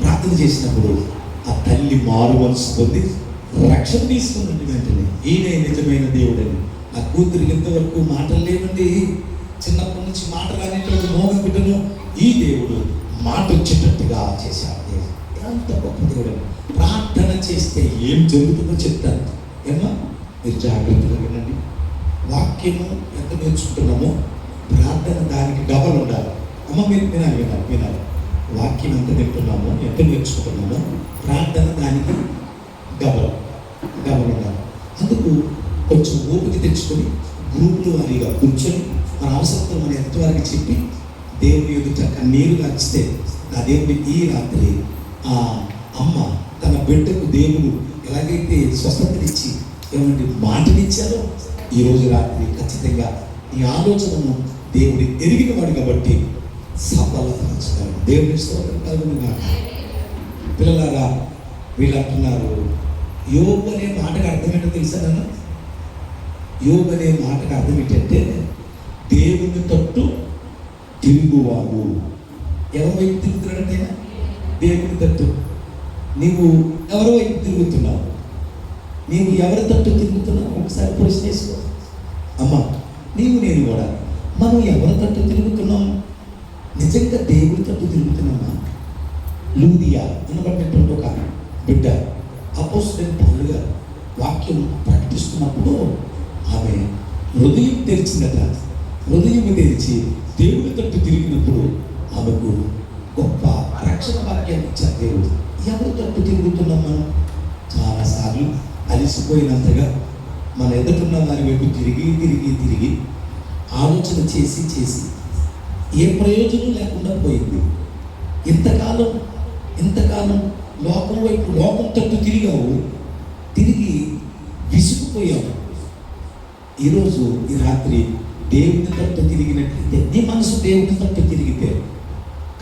ప్రార్థన చేసినప్పుడు ఆ తల్లి మారు మనసు పొంది రక్షణ తీసుకుందండి వెంటనే. ఈయనే నిజమైన దేవుడని. ఆ కూతురు ఇంతవరకు మాటలు లేవండి. చిన్నప్పటి నుంచి మాట రానిటువంటి మోగ బిడ్డను ఈ దేవుడు మాట వచ్చేటట్టుగా చేశాడు దేవుడు. ఎంత గొప్ప దేవుడు. ప్రార్థన చేస్తే ఏం జరుగుతుందో చెప్తాను. ఏమా మీరు జాగ్రత్తగా వినండి. వాక్యము ఎంత నేర్చుకుంటున్నామో ప్రార్థన దానికి డబల్ ఉండాలి. అమ్మ మీరు వినాలి వినాలి వినాలి. వాక్యం ఎంత తింటున్నామో ఎంత నేర్చుకుంటున్నామో ప్రార్థన దానికి డబల్ డబల్ ఉండాలి. అందుకు కొంచెం ఓపిక తెచ్చుకొని గ్రూపులు వారీగా కూర్చొని మన అవసరం మన ఎంతవరకు చెప్పి దేవుని ఎదుట కన్నీరు నచ్చితే ఆ దేవుని ఈ రాత్రి ఆ అమ్మ తన బిడ్డకు దేవుడు ఎలాగైతే స్వస్థతనిచ్చి ఏమంటే మాటనిచ్చారో ఈరోజు రాత్రి ఖచ్చితంగా ఈ ఆలోచనను దేవుడు ఎరిగిన వాడు కాబట్టి సఫలపరచగలడు దేవుని స్తోత్రం కలుగునుగా. పిల్లలారా వీళ్ళు అంటున్నారు యోగు అనే మాటకు అర్థమేంటో తెలుసా నన్ను? యోగు అనే మాటకు అర్థం ఏంటంటే దేవుని తట్టు తిరుగువాడు ఎవరి వైపు తిరుగుతున్నాడంటే దేవుని తట్టు. నీవు ఎవరి వైపు తిరుగుతున్నావు? నీవు ఎవరి తట్టు తిరుగుతున్నావు? ఒకసారి ప్రశ్న వేసుకో అమ్మా నీవు నేను కూడా. మనం ఎవరి తట్టు తిరుగుతున్నాం? నిజంగా దేవుడి తట్టు తిరుగుతున్నామా? లూదియా అనబడినటువంటి ఒక బిడ్డ అపోస్టల్ పౌలు గారు వాక్యం ప్రకటిస్తున్నప్పుడు ఆమె హృదయం తెరిచిందట. హృదయం తెరిచి దేవుడి తట్టు తిరిగినప్పుడు ఆమెకు గొప్ప రక్షణ వాక్యాన్ని ఇచ్చారు దేవుడు. ఎవరి తట్టు తిరుగుతున్నాం మనం? చాలాసార్లు అలసిపోయినంతగా మన ఎదుటిన్న వారి వైపు తిరిగి తిరిగి తిరిగి ఆలోచన చేసి చేసి ఏ ప్రయోజనం లేకుండా పోయింది. ఇంతకాలం ఇంతకాలం లోకం వైపు లోకం తట్టు తిరిగావు తిరిగి విసుగుపోయావు. ఈరోజు ఈ రాత్రి దేవుని తట్టు తిరిగినట్లయితే నీ మనసు దేవుని తట్టు తిరిగితే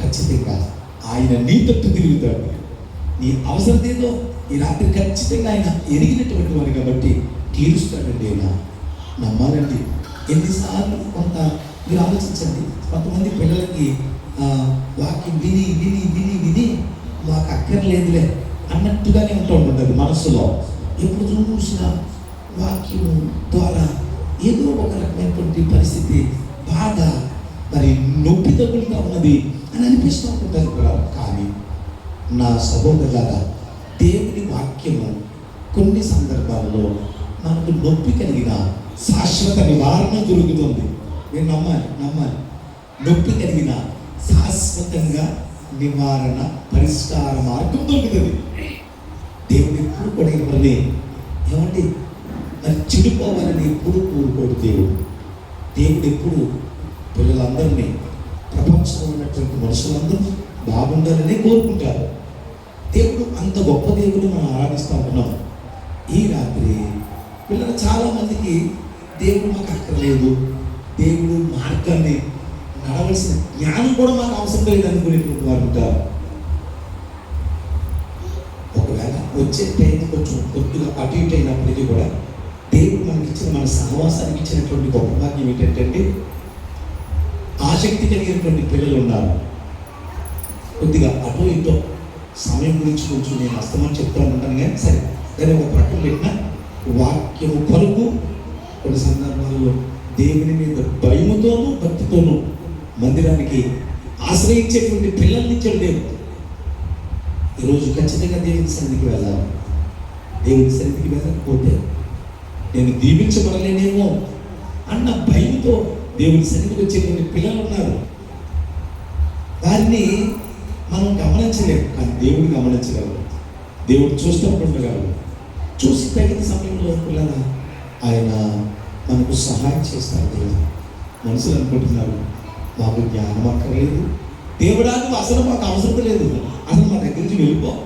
ఖచ్చితంగా ఆయన నీ తట్టు తిరుగుతాడు. నీ అవసరం ఏదో ఈ రాత్రి ఖచ్చితంగా ఆయన ఎరిగినటువంటి వాడు కాబట్టి తీరుస్తాడండి ఆయన. నమ్మాలండి ఎన్నిసార్లు కొంత మీరు ఆలోచించండి. కొంతమంది పిల్లలకి వాక్యం విని విని విని విని మాకు అక్కర్లేదులే అన్నట్టుగానే ఉంటూ ఉంటుంది మనసులో ఎప్పుడు చూసినా వాక్యము ద్వారా ఏదో ఒక రకమైనటువంటి పరిస్థితి బాధ మరి నొప్పి తగులుగా ఉన్నది అని అనిపిస్తూ ఉంటుంది కూడా. కానీ నా సహోదరులారా దేవుని వాక్యము కొన్ని సందర్భాల్లో మనకు నొప్పి కలిగిన శాశ్వత నివారణ దొరుకుతుంది. నేను నమ్మాలి నమ్మాలి నొప్పి కలిగిన శాశ్వతంగా నివారణ పరిష్కార మార్గం దొరుకుతుంది. దేవుడు ఎప్పుడు కూడా ఇవ్వాలి ఏమండి? మరి చెడిపోవాలని ఎప్పుడు కోరుకోడు దేవుడు. దేవుడు ఎప్పుడు పిల్లలందరినీ ప్రపంచంలో ఉన్నటువంటి మనుషులందరూ బాగుండాలని కోరుకుంటారు. దేవుడు అంత గొప్ప దేవుడు మనం ఆరాధిస్తూ ఉంటున్నాం ఈ రాత్రి పిల్లలు చాలామందికి దేవుడు మాకు అక్కర్లేదు. దేవుడు మార్గాన్ని నడవలసిన జ్ఞానం కూడా మాకు అవసరం లేదు అనుకునేటువంటి వారు ఉంటారు. ఒకవేళ వచ్చే టైం కొంచెం కొద్దిగా అటు ఇటు అయినప్పటికీ కూడా దేవుడు మనకి ఇచ్చిన మన సహవాసానికి ఇచ్చినటువంటి గొప్ప భాగ్యం ఏంటంటే ఆసక్తి కలిగినటువంటి పిల్లలు ఉన్నారు. కొద్దిగా అటు ఇటు సమయం గురించి కొంచెం నేను అస్తమని చెప్తా ఉంటాను కానీ సరే దాన్ని ఒక ప్రక్కన పెట్టిన వాక్యము కొరకు కొన్ని సందర్భాల్లో దేవుని మీద భయముతోనూ భక్తితోనూ మందిరానికి ఆశ్రయించేటువంటి పిల్లల్ని ఇచ్చాడు దేవుడు. ఈరోజు ఖచ్చితంగా దేవుని సన్నిధికి వెళ్ళాలి దేవుని సన్నిధికి వెళ్ళకపోతే నేను దీవించబడలేనేమో అన్న భయంతో దేవుని సన్నిధికి వచ్చేటువంటి పిల్లలు ఉన్నారు. వారిని మనం గమనించలేము కానీ దేవుడు గమనించగలరు దేవుడు చూస్తూ ఉండగలరు చూసి తగిన సమయంలో పిల్లల ఆయన మనకు సహాయం చేస్తారు దేవుడు. మనుషులు అనుకుంటున్నారు మాకు జ్ఞానం అక్కర్లేదు దేవుడానికి అసలు మాకు అవసరం లేదు. అసలు మా దగ్గర నుంచి వెళ్ళిపో.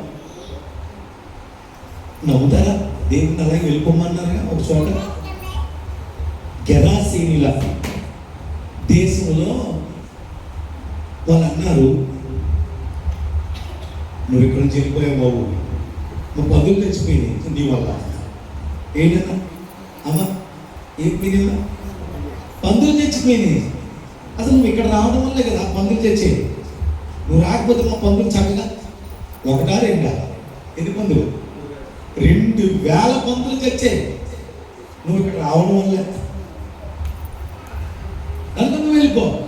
నవ్వుతారా? దేవుని అలాగే వెళ్ళిపోమన్నారుగా ఒక చోట. గెరాసీనిల. దేశంలో వాళ్ళు అన్నారు నువ్వు ఇక్కడ నుంచి వెళ్ళిపోయావు బాబు. నువ్వు పదులు తెచ్చిపోయినాయి నీ వల్ల. ఏంటన్నా అమ్మా ఏం మిగిలిన పందులు తెచ్చిపోయినాయి. అసలు నువ్వు ఇక్కడ రావడం వల్లే కదా పందులు తెచ్చే నువ్వు రాకపోతే మా పందులు చక్కగా ఒకటా రెండా? ఎన్ని పందులు రెండు వేల పందులు చచ్చాయి నువ్వు ఇక్కడ రావడం వల్ల. కనుక నువ్వు వెళ్ళిపో.